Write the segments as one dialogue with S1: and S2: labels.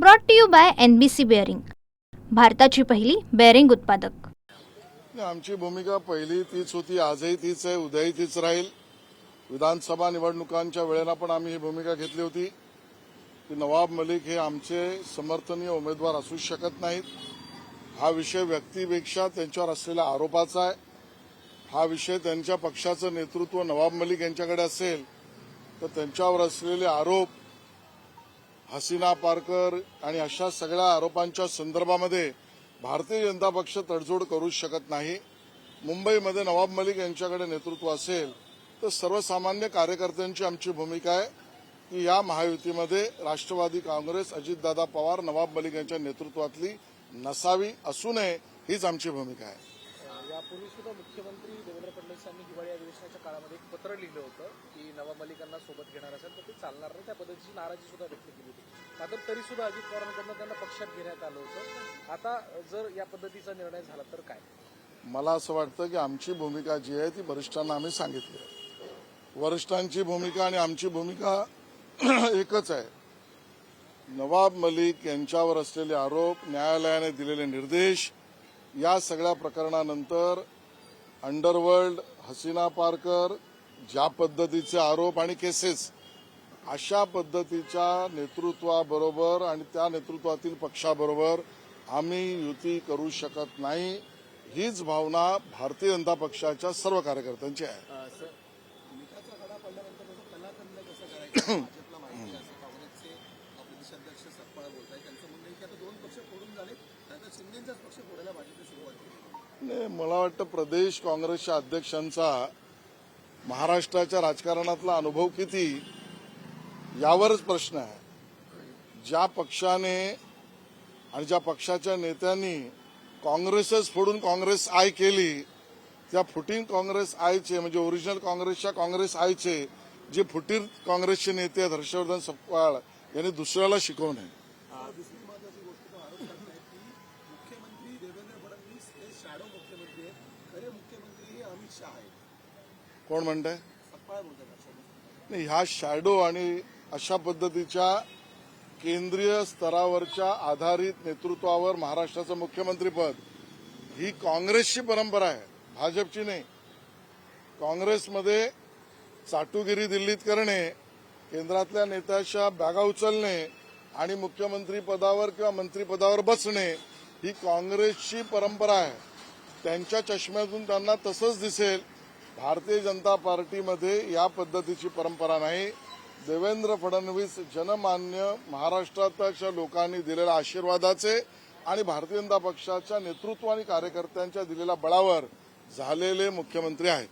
S1: Brought to you by N B C bearing भारताची पहिली bearing उत्पादक.
S2: आमची भूमिका पहिली तीच होती आजही तीच आहे उद्याही तीच राहील. विधानसभा निवडणुकांच्या वेळेला पण आम्ही ही भूमिका घेतली होती. की नवाब मलिक हे आमचे समर्थनीय उमेदवार असू शकत नाहीत. हा विषय व्यक्तीपेक्षा त्यांच्यावर असलेल्या आरोपाचा आहे. हा विषय त्यांच्या पक्षाचं नेतृत्व नवाब मलिक यांच्याकडे असेल तर त्यांच्यावर असलेले आरोप हसीना पारकर आणि अशा सगळ्या आरोपांच्या संदर्भामध्ये भारतीय जनता पक्ष तडजोड करू शकत नाही. मुंबईमध्ये नवाब मलिक यांच्याकडे नेतृत्व असेल तर सर्वसामान्य कार्यकर्त्यांची आमची भूमिका आहे की या महायुतीमध्ये राष्ट्रवादी काँग्रेस अजितदादा पवार नवाब मलिक यांच्या नेतृत्वातली नसावी असू नये हीच आमची भूमिका आहे.
S3: फडणवीस यांनी हिवाळी अधिवेशनाच्या काळामध्ये एक पत्र लिहिलं होतं की नवाब मलिकांना सोबत घेणार असेल तर ते चालणार नाही. त्या पद्धतीची नाराजी सुद्धा व्यक्त केली होती. मात्र तरी सुद्धा अजित पवारांकडनं त्यांना पक्षात घेण्यात आलं होतं. आता जर या पद्धतीचा निर्णय झाला तर काय?
S2: मला असं वाटतं की आमची भूमिका जी आहे ती वरिष्ठांना आम्ही सांगितली आहे. वरिष्ठांची भूमिका आणि आमची भूमिका एकच आहे. नवाब मलिक यांच्यावर असलेले आरोप न्यायालयाने दिलेले निर्देश या सगळ्या प्रकरणानंतर अंडरवर्ल्ड हसीना पारकर ज्या पद्धतीचे आरोप आणि केसेस अशा पद्धतीच्या नेतृत्वाबरोबर आणि त्या नेतृत्वातील पक्षाबरोबर आम्ही युती करू शकत नाही हीच भावना भारतीय जनता पक्षाच्या सर्व कार्यकर्त्यांची आहे.
S4: दोन फोडून झाले शिंदेचाच पक्ष फोडायला भाजपने सुरुवात केली
S2: नाही, मला वाटतं प्रदेश काँग्रेसच्या अध्यक्षांचा महाराष्ट्राच्या राजकारणातला अनुभव किती यावरच प्रश्न आहे. ज्या पक्षाने आणि ज्या पक्षाच्या नेत्यांनी काँग्रेसच फोडून काँग्रेस आय केली त्या फुटीन काँग्रेस आयचे म्हणजे ओरिजिनल काँग्रेसच्या काँग्रेस आयचे जे फुटीर काँग्रेसचे नेते हर्षवर्धन सपकाळ यांनी दुसऱ्याला
S4: शिकवणे.
S2: कोण म्हणताय? नाही ह्या शॅडो आणि अशा पद्धतीच्या केंद्रीय स्तरावरच्या आधारित नेतृत्वावर महाराष्ट्राचं मुख्यमंत्रीपद ही काँग्रेसची परंपरा आहे भाजपची नाही. काँग्रेसमध्ये चाटुगिरी दिल्लीत करणे केंद्रातल्या नेत्याच्या बॅगा उचलणे आणि मुख्यमंत्री पदावर किंवा मंत्रीपदावर बसणे ही काँग्रेसची परंपरा आहे. त्यांच्या चष्म्यातून त्यांना तसंच दिसेल भारतीय जनता पार्टीमध्ये या पद्धतीची परंपरा नाही. देवेंद्र फडणवीस जनमान्य महाराष्ट्राच्या लोकांनी दिलेल्या आशीर्वादाचे आणि भारतीय जनता पक्षाच्या नेतृत्व आणि कार्यकर्त्यांच्या दिलेल्या बळावर झालेले मुख्यमंत्री आहेत.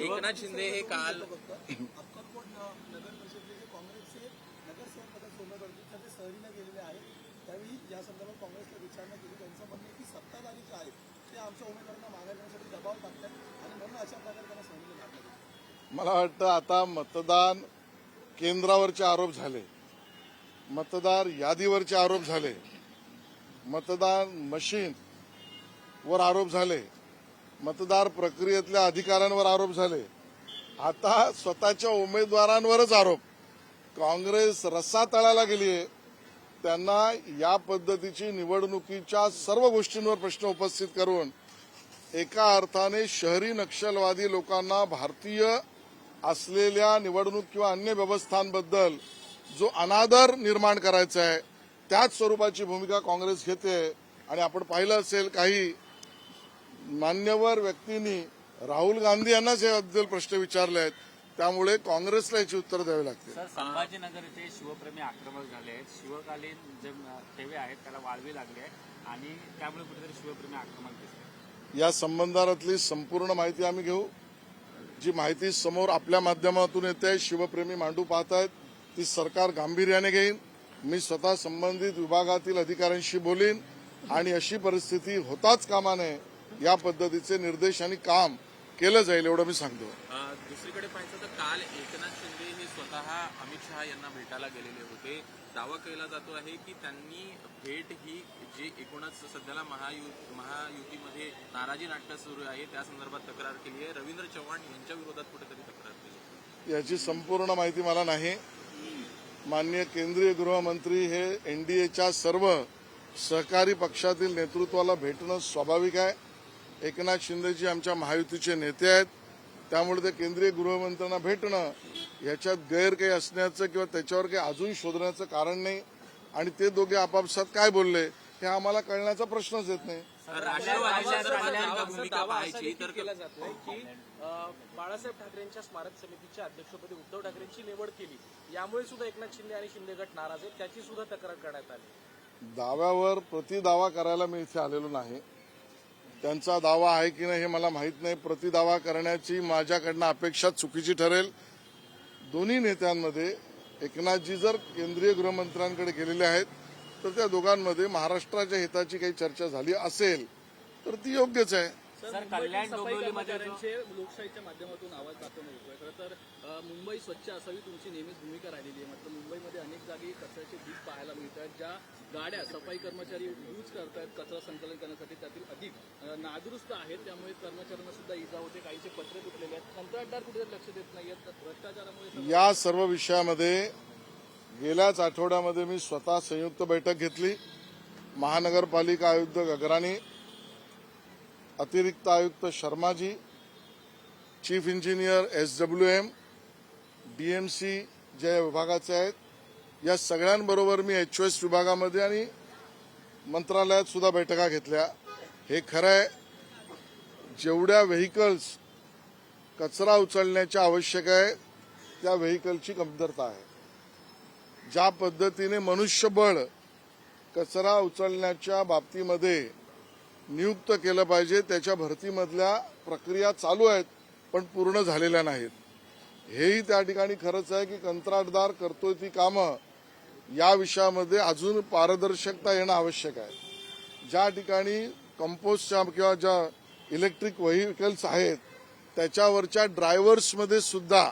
S5: एकनाथ शिंदे हे काल
S4: काँग्रेसला विचारणा केली. त्यांचं म्हणणं की सत्ताधारी जे आहेत. ते आमच्या उमेदवारांना मागे घेण्यासाठी दबाव टाकतात
S2: मला वाटतं आता मतदान केंद्रावरचे आरोप झाले. मतदार यादीवरचे आरोप झाले. मतदान मशीन वर आरोप झाले. मतदार प्रक्रियेतल्या अधिकाऱ्यांवर आरोप झाले. आता स्वतःच्या उमेदवारांवरच आरोप. काँग्रेस रस्सा तळाला गेलीये. त्यांना या पद्धतीची निवडणुकीच्या सर्व गोष्टींवर प्रश्न उपस्थित करून एका अर्थाने शहरी नक्षलवादी लोकांना भारतीय असलेल्या निवडणूक किंवा अन्य व्यवस्थांबद्दल जो अनादर निर्माण करायचा आहे त्याच स्वरूपाची भूमिका काँग्रेस घेते. आणि आपण पाहिलं असेल काही मान्यवर व्यक्तींनी राहुल गांधी यांनाच याबद्दल प्रश्न विचारले आहेत. त्यामुळे काँग्रेसला याची उत्तर द्यावी लागतील
S6: संभाजीनगर येथे शिवप्रेमी आक्रमक झाले आहेत. शिवकालीन जे ठेवे आहेत त्याला वाळवी लागली आहे आणि त्यामुळे कुठेतरी शिवप्रेमी आक्रमक दिसले
S2: या संबंधातली संपूर्ण माहिती आम्ही घेऊ. जी माहिती समोर आपल्या माध्यमातून येते शिवप्रेमी मांडू पाहत आहेत ती सरकार गांभीर्याने घेईन. मी स्वतः संबंधित विभागातील अधिकाऱ्यांशी बोलीन आणि अशी परिस्थिती होताच कामा नये या पद्धतीचे निर्देश आणि काम केलं जाईल एवढं मी सांगतो.
S5: दुसरीकडे पाहिजे तर काल एकनाथ शिंदे स्वतः अमित शहा यांना भेटायला गेलेले होते. दावा केला जातो आहे की त्यांनी भेट ही जी एकूणच सध्याला महायु महायुतीमध्ये नाराजी नाट्य सुरू आहे त्या संदर्भात तक्रार केली आहे. रवींद्र चव्हाण यांच्या विरोधात कुठेतरी तक्रार केली
S2: याची संपूर्ण माहिती मला नाही. माननीय केंद्रीय गृहमंत्री हे एनडीएच्या सर्व सहकारी पक्षातील नेतृत्वाला भेटणं स्वाभाविक आहे. एकनाथ शिंदेजी आमच्या महायुतीचे नेते आहेत. त्यामुळे ते केंद्रीय गृहमंत्र्यांना भेटणं याच्यात गैर काही असण्याचं किंवा त्याच्यावर काही अजून शोधण्याचं कारण नाही. आणि ते दोघे आपापसात काय बोलले हे आम्हाला कळण्याचा प्रश्नच येत नाही.
S3: बाळासाहेब ठाकरेंच्या स्मारक समितीच्या अध्यक्षपदी उद्धव ठाकरेंची निवड केली. यामुळे सुद्धा एकनाथ शिंदे आणि शिंदे गट नाराज आहेत. त्याची सुद्धा तक्रार करण्यात आली.
S2: दाव्यावर प्रतिदावा करायला मी इथे आलेलो नाही. त्यांचा दावा आहे की नाही हे मला माहीत नाही. प्रतिदावा करण्याची माझ्याकडनं अपेक्षा चुकीची ठरेल. दोन्ही नेत्यांमध्ये एकनाथजी जर केंद्रीय गृहमंत्र्यांकडे गेलेले आहेत तर त्या दोघांमध्ये महाराष्ट्राच्या हिताची काही चर्चा झाली असेल तर ती योग्यच आहे.
S6: सर कल्याण डोंबिवलीमध्ये
S7: लोकशाहीच्या माध्यमातून आवाज दाखवणं येतोय खरं तर मुंबई स्वच्छ असावी तुमची नेहमीच भूमिका राहिलेली आहे. मात्र मुंबईमध्ये अनेक जागी कचऱ्याचे ढीग पाहायला मिळत आहेत ज्या गाड्या सफाई कर्मचारी यूज करतायत कचरा संकलन करण्यासाठी. त्यातील अधिक नादुरुस्त आहेत त्यामुळे कर्मचाऱ्यांना सुद्धा इजा होते काहीचे पत्रे तुटलेले आहेत. कंत्राटदार कुठेतरी लक्ष देत नाहीयेत भ्रष्टाचारामुळे
S2: या सर्व विषयामध्ये गेल्याच आठवड्यामध्ये मी स्वतः संयुक्त बैठक घेतली. महानगरपालिका आयुक्त गगराणी अतिरिक्त आयुक्त Sharmaji chief engineer S W M DMC ज्या विभागाचे आहेत या सगळ्यांबरोबर मी एच एस विभागामध्ये आणि मंत्रालयात सुद्धा बैठका घेतल्या. हे खरं आहे जेवढ्या व्हेकल्स कचरा उचलण्याच्या आवश्यक आहे त्या व्हेकलची कमतरता आहे. ज्या पद्धतीने मनुष्यबळ कचरा उचलण्याच्या बाबतीमध्ये नियुक्त केलं पाहिजे. त्याच्या भरतीमधल्या प्रक्रिया चालू आहेत पण पूर्ण झालेल्या नाहीत. हेही त्या ठिकाणी खरंच आहे की कंत्राटदार करतोय ती कामं या विषयामध्ये अजून पारदर्शकता येणं आवश्यक आहे. ज्या ठिकाणी कंपोस्टच्या किंवा ज्या इलेक्ट्रिक व्हेकल्स आहेत त्याच्यावरच्या ड्रायव्हर्समध्ये सुद्धा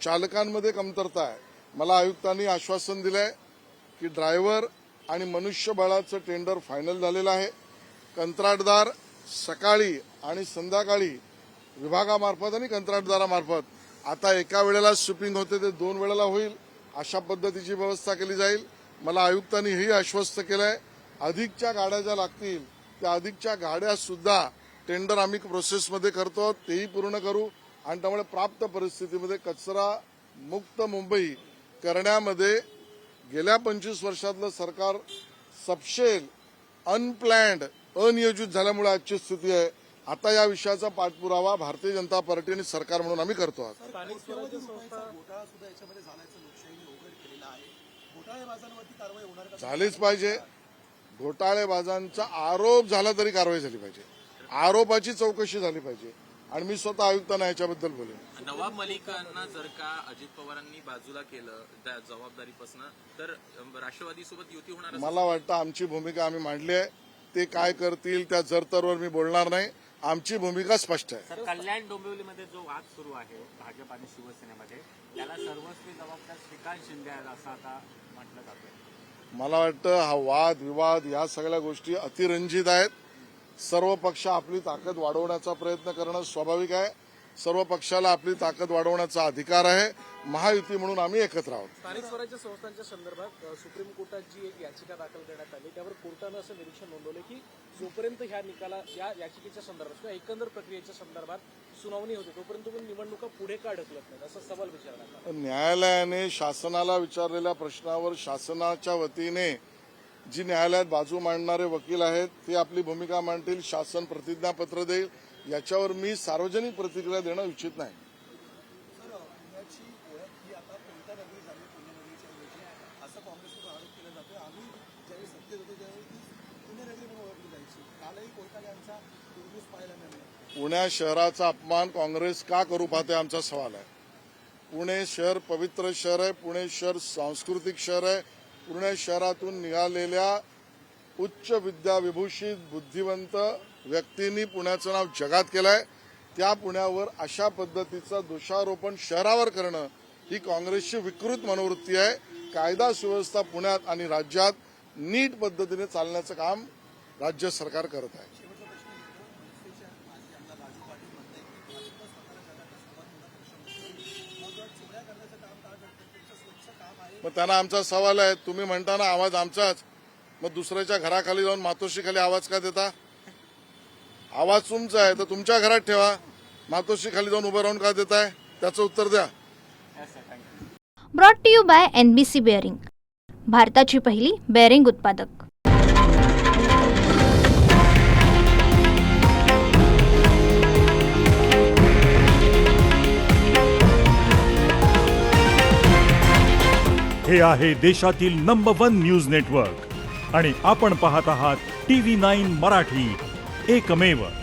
S2: चालकांमध्ये कमतरता आहे. मला आयुक्तांनी आश्वासन दिलंय की ड्रायव्हर आणि मनुष्यबळाचं टेंडर फायनल झालेलं आहे. कंत्राटदार सकाळी आणि संध्याकाळी विभागामार्फत आणि कंत्राटदारामार्फत. आता एका वेळेला शिपिंग होते ते दोन वेळेला होईल अशा पद्धतीची व्यवस्था केली जाईल. मला आयुक्तांनी हेही आश्वस्त केलंय अधिकच्या गाड्या ज्या लागतील त्या अधिकच्या गाड्या सुद्धा टेंडर आम्ही प्रोसेसमध्ये करतो तेही पूर्ण करू. आणि त्यामुळे प्राप्त परिस्थितीमध्ये कचरा मुक्त मुंबई करण्यामध्ये गेल्या पंचवीस वर्षातलं सरकार सपशेल अनप्लॅन्ड अनियोजित झाल्यामुळे आजची स्थिती आहे. आता या विषयाचा पाठपुरावा भारतीय जनता पार्टी आणि सरकार म्हणून आम्ही करतो आहोत
S3: स्थानिक स्वराज्य संस्था
S4: घोटाळा सुद्धा याच्यामध्ये झाल्याचं लोकशाहीने उघड केलेलं आहे. घोटाळेबाजांवरती कारवाई होणार का?
S2: झालीच पाहिजे. घोटाळेबाजांचा आरोप झाला तरी कारवाई झाली पाहिजे. आरोपाची चौकशी झाली पाहिजे. आणि मी स्वतः आयुक्तांना याच्याबद्दल बोलेन.
S5: नवाब मलिकांना जर का अजित पवारांनी बाजूला केलं त्या जबाबदारीपासून तर अं, राष्ट्रवादीसोबत युती होणार?
S2: मला वाटतं आमची भूमिका आम्ही मांडली आहे. ते काय करतील त्या जरतरवर मी बोलणार नाही. आमची भूमिका स्पष्ट आहे.
S6: कल्याण डोंबिवलीमध्ये जो वाद सुरू आहे भाजप आणि शिवसेनेमध्ये त्याला सर्वस्वी जबाबदार श्रीकांत शिंदे आहेत असं आता म्हटलं जातंय.
S2: मला वाटतं हा वाद विवाद या सगळ्या गोष्टी अतिरंजित आहेत. सर्व पक्ष आपली ताकद वाढवण्याचा प्रयत्न करणं स्वाभाविक आहे. सर्व पक्षाला आपली ताकद वाढवण्याचा अधिकार आहे. महायुती म्हणून आम्ही एकत्र आहोत.
S3: स्थानिक स्वराज्य संस्थांच्या संदर्भात सुप्रीम कोर्टात जी एक याचिका दाखल करण्यात आली त्यावर कोर्टानं असं निरीक्षण नोंदवलं की जोपर्यंत ह्या निकाला या याचिकेच्या संदर्भात किंवा एकंदर प्रक्रियेच्या संदर्भात सुनावणी होते तोपर्यंत तुम्ही निवडणुका पुढे का ढकलत नाही असा सवाल विचारण्यात आला.
S2: न्यायालयाने शासनाला विचारलेल्या प्रश्नावर शासनाच्या वतीने जी न्यायालयात बाजू मांडणारे वकील आहेत ते आपली भूमिका मांडतील शासन प्रतिज्ञापत्र देईल याच्यावर मी सार्वजनिक प्रतिक्रिया देणं इच्छित नाही.
S4: ही
S2: पुण्या शहराचा अपमान काँग्रेस का करू पाहते आमचा सवाल आहे. पुणे शहर पवित्र शहर आहे पुणे शहर सांस्कृतिक शहर आहे पुणे शहरातून निघालेल्या उच्च विद्याविभूषित बुद्धिवंत व्यक्तींनी पुण्याचं नाव जगात केलंय. त्या पुण्यावर अशा पद्धतीचं दोषारोपण शहरावर करणं ही काँग्रेसची विकृत मनोवृत्ती आहे. कायदा सुव्यवस्था पुण्यात आणि राज्यात नीट पद्धतीने चालण्याचं काम राज्य सरकार करत
S4: आहे.
S2: मग त्यांना आमचा सवाल आहे. तुम्ही म्हणता ना आवाज आमचाच. मग दुसऱ्याच्या घराखाली जाऊन मातोश्री खाली आवाज का देता? आवाज तुमचा आहे तर तुमच्या घरात ठेवा. मातोश्री खाली जाऊन उभं राहून का देताय? त्याचं उत्तर द्या.
S1: Brought to you by N B C bearing भारताची पहिली बेअरिंग उत्पादक.
S8: हे आहे देशातील नंबर वन न्यूज नेटवर्क आणि आपण पाहत आहात टी व्ही नाईन मराठी. एकमेव.